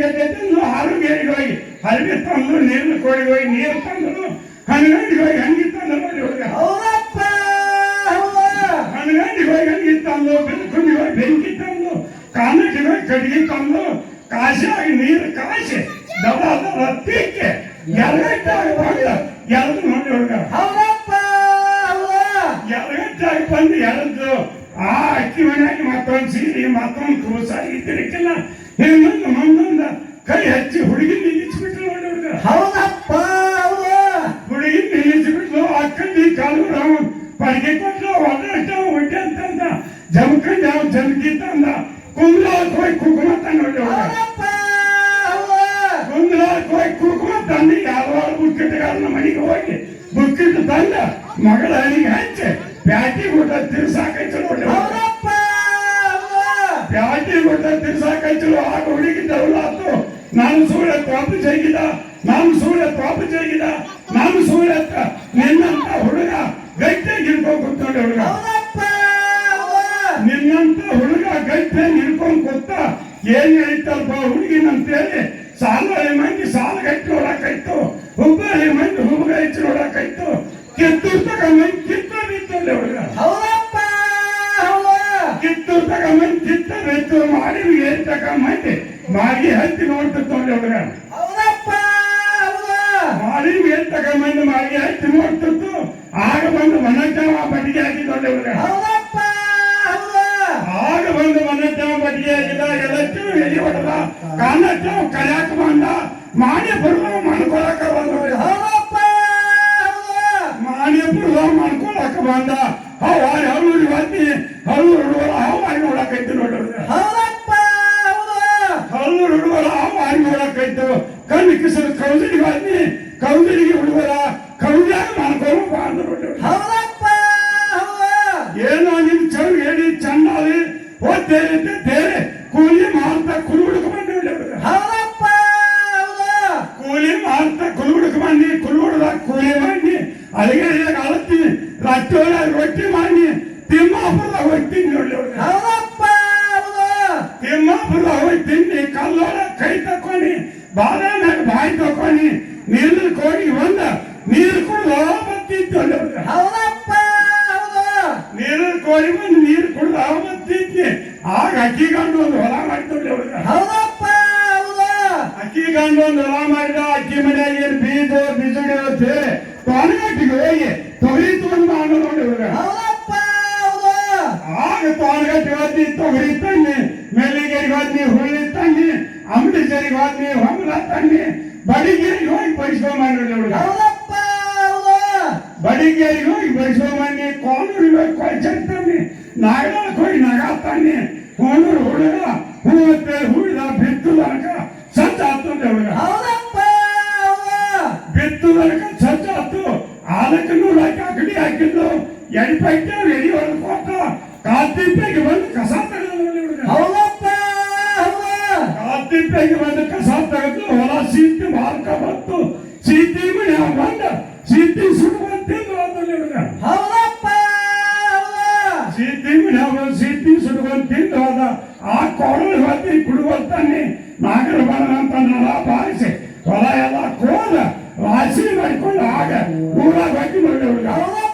ಗಂಟೆ ಗೇರಿಗೆ ಹೋಗಿ ಹರಿವೆ ತಂದು ನೀರಿನ ಕೋಳಿಗೆ ಹೋಗಿ ನೀರು ತಂದರು ಹನಗಂಡಿಗೆ ಹೋಗಿ ಹಂಗಿ ತಂದು ನೋಡಿ ಹೌದ ಹನಗಂಡಿಗೆ ಹೋಗಿ ಹಂಗಿ ತಂದು ಬೆಳ್ಕೊಂಡಿಗೆ ಹೋಗಿ ಬೆಂಕಿ ತಂದು ಕಾನಟ್ಟಿಗೆ ಹೋಗಿ ಕಡಿಗೆ ತಂದು ಕಾಶಿಯಾಗಿ ನೀರು ಕಾಶಿ ದಡ ದಡ ತಿಕ್ಕಿ ಎರಗಟ್ಟಾಗಿ ಬಂದ ಎರಡು ನೋಡಿ ಹುಡುಗ. ಎರಗಟ್ಟಾಗಿ ಬಂದು ಎರಡು ಆ ಅಕ್ಕಿ ಮನೆಯಾಗಿ ಮತ್ತೊಂದು ಸೀರೆ ಮತ್ತೊಂದು ಕೂಸಾಗಿ ತಿರುಕಿಲ್ಲ. ಅಕ್ಕಂದಿ ಕಾಲು ನಾವು ಪಡಿಗೆ ಕೊಟ್ಲು ಒಳ್ಳೆಷ್ಟ ಹೊಟ್ಟೆ ಅಂತಂದ ಜಮಖಂಡಿ ಯಾವ ಜಮಕಿ ತಂದ ಕುಂಬ್ಳ ಹೋಗಿ ಕುಂಕುಮ ತಂದ ಕುಂಬ್ಳ ಹೋಗಿ ಕುಂಕುಮ ತಂದು ಯಾವಾಗ ಬುಕ್ಕಿಟ್ಟಗಾರನ ಮನೆಗೆ ಹೋಗಿ ಬುಕ್ಕಿಟ್ಟು ತಂದ. ಮಗಳ ಹಣಿಗೆ ಹಚ್ಚಿ ಪ್ಯಾಟಿ ಊಟ ತಿರ್ಸಾಕೈತೆ ನೋಡಿ ಪ್ಯಾಟಿ ಊಟ ತಿರ್ಸಾಕೈತಲು ಆ ಹುಡುಗಿ ದೌಲಾತು ನಾನು ಸೂರ್ಯ ಪಾಪ ಜಗಿದ ಏನ್ ಹೇಳ್ತಲ್ಪ ಹುಡುಗಿನಂತೇಳಿ ಸಾಲ ಮಂದಿ ಸಾಲ ಕಟ್ಟಿ ನೋಡಕಾಯ್ತು ಹುಬ್ಬಳ್ಳಿ ಮಂದಿ ಹುಬ್ಬ ಹೆಚ್ಚು ನೋಡಕ್ಕಾಯ್ತು ಕಿತ್ತೂರ್ತಕ ಮಂದಿ ಕಿತ್ತ ನಿಂತಲ್ಲಿ ಹುಡುಗ ಹೌದಪ್ಪ ಹೌದ. ಕಿತ್ತೂರ್ ತಗ ಮಂದಿ ಕಿತ್ತ ಬಿತ್ತು ಮಾಡಿ ಏರ್ತಕ ಮಂದಿ? ಮಾಡಿ ಹತ್ತಿ ನೋಡ್ತಿತ್ತಂದೆ ಹುಡುಗ ಮಾಡಿ ಏರ್ತಕ ಮಂದಿ? ಮಾಡಿ ಹತ್ತಿ ನೋಡ್ತಿತ್ತು. ಆಗ ಬಂದು ಮನಜಾವ ಬಟ್ಟಿಗೆ ಹಾಕಿದೊಂಡೆ ಹುಡುಗ ಬಟ್ಟಿಗೆ ಹಾಕಿದ ಎಲ್ಲಚ್ಚು ಎಲ್ಲಿ ಹೊಡೆದ ಕಾನಚ್ಚು ಕಲ್ಯಾಕ ಬಂದ ಮಾಡಿ ಬರುವ ಮಾಡ್ಕೊಳಕ ಬಂದ ಹೌದಪ್ಪ ಹೌದ ಮಾಡಿ ಬರುವ ಮಾಡ್ಕೊಳಕ ಬಂದ ಹವಾರಿ ಹಳೂರಿ ಬನ್ನಿ ಹಳೂರು ಹುಡುಗರ ಹವಾರಿ ನೋಡಕೈತಿ ನೋಡಿ ಹುಡುಗ ಹೌದಪ್ಪ ಹೌದ ಹಳೂರು ಹುಡುಗರ ಹವಾರಿ ನೋಡಕೈತು ಕಣ್ಣು ಕಿಸರು ಕೌದಲಿಗೆ ಬನ್ನಿ ಮಾಡಿ ಅಡಿಗೆ ಅಳತಿ ರಾತ್ರಿ ಒಳಗೆ ರೊಟ್ಟಿ ಮಾಡಿ ತಿಮ್ಮಾಪುರದಾಗ ಹೋಗಿ ತಿಂದು ನೋಡಿ ಹುಡುಗ ಹೌದಪ್ಪ ಹೌದ ತಿಮ್ಮಾಪುರದಾಗ ಹೋಗಿ ತಿಂದು ಕಲ್ಲೊಳಗೆ ಕೈ ತಕೊಂಡಿ ಬಾದಾಮ್ಯಾಗ ಬಾಯಿ ತಕೊಂಡಿ ನೀರಿನ ಕೋಡಿ ಬಂದ ನೀರು ಕುಡಿದು ಬತ್ತಿತ್ತು ಹುಡುಗ ಹೌದಪ್ಪ ಹೌದ ನೀರು ಕೋರಿ ಬಂದು ನೀರು ಕುಡಿದು ಅವತ್ತಿದ್ದೆ ಆಗ ಅಕ್ಕಿ ಗಂಡು ಒಂದು ಹೊಲ ಮಾಡ್ಕೊಂಡೆ ಹುಡುಗ ಹೌದಪ್ಪ ಹೌದ ಅಕ್ಕಿ ಗಂಡು ಒಂದು ಹೊಲ ಮಾಡಿದ ಅಕ್ಕಿ ಮನೆಯಾಗ ಏನು ಬೀಜ ಬಿಜುಡಿ ಅಂತ ತೊನಗಟ್ಟಿಗೆ ಹೋಗಿ ತೊಗರಿ ತೊಗೊಂಡು ಮಾಡು ನೋಡಿ ಹುಡುಗ ಹೌದಪ್ಪ ಹೌದ ಆಗ ತೊನಗಟ್ಟಿ ಹೋದ್ನಿ ತೊಗರಿ ತಣ್ಣಿ ಮೆಲ್ಲಿಗೆರಿಗೆ ಹೋದ್ನಿ ಹುಳಿ ತಣ್ಣಿ ಅಮೃತಸರಿಗೆ ಹೋದ್ನಿ ಹೊಂಬಲ ತಣ್ಣಿ ಬಡಿಗೇರಿಗೆ ಹೋಗಿ ಪರಿಶ್ರಮ ಮಾಡಿ ನೋಡಿ ಹುಡುಗ ಹೌದಪ್ಪ ಹೌದ ಬಡಿಗೇರಿಗೆ ಹೋಗಿ ಬಡಿಸೋಮನ್ನಿ ಕೋನೂರಿಗೆ ಹೋಗಿ ಕೊಯ್ಚಲ್ ತನ್ನಿ ನಾಗಕ್ಕೆ ಹೋಗಿ ನಗ ತನ್ನಿ ಕೋನೂರು ಹುಡುಗ ಹೂವತ್ತೆ ಹೂವಿದ ಬಿತ್ತುದನಕ ಸಜ್ಜ ಹತ್ತಂದೆ ಹುಡುಗ ಹೌದಪ್ಪ ಹೌದ ಬಿತ್ತುದನಕ ನೂರು ಹಾಕಿ ಅಗಡಿ ಹಾಕಿದ್ದು. ಎಂಟು ಎಡಿ ಹೊಡೆದು ಕೊಟ್ಟ ಕಾತಿಪ್ಪೆಗೆ ಬಂದು ಕಸ ಹೌದಪ್ಪ ಬಂದು ಕಸ ತೆಗೆದು ಹೊಲ ಸೀತಿ ಮಾರ್ಕ ಬಂತು. ಸೀತಿ ಮನೆ ಬಂದ? ಸೀತಿ ಸುಡುವಂತಿದ್ದು ಅಂದಲ್ಲಿ ಹುಡುಗ ಹೌದಪ್ಪ ಹೌದ? ಸೀತಿ ಮನೆ ಸೀತಿ ಸುಡುವಂತ ತಿಂದು ಹೋದ ಆ ಕೊಡಲು ಹೊತ್ತಿ ಕುಡುವಂತಾನೆ ನಾಗರ ಬರ ಅಂತ ನಳ ಬಾರಿಸಿ. ಹೊಲ ಎಲ್ಲ ಕೋದ. ஆசீர்வாதம் ஆக ஊராக வைக்கும் அவர்கள்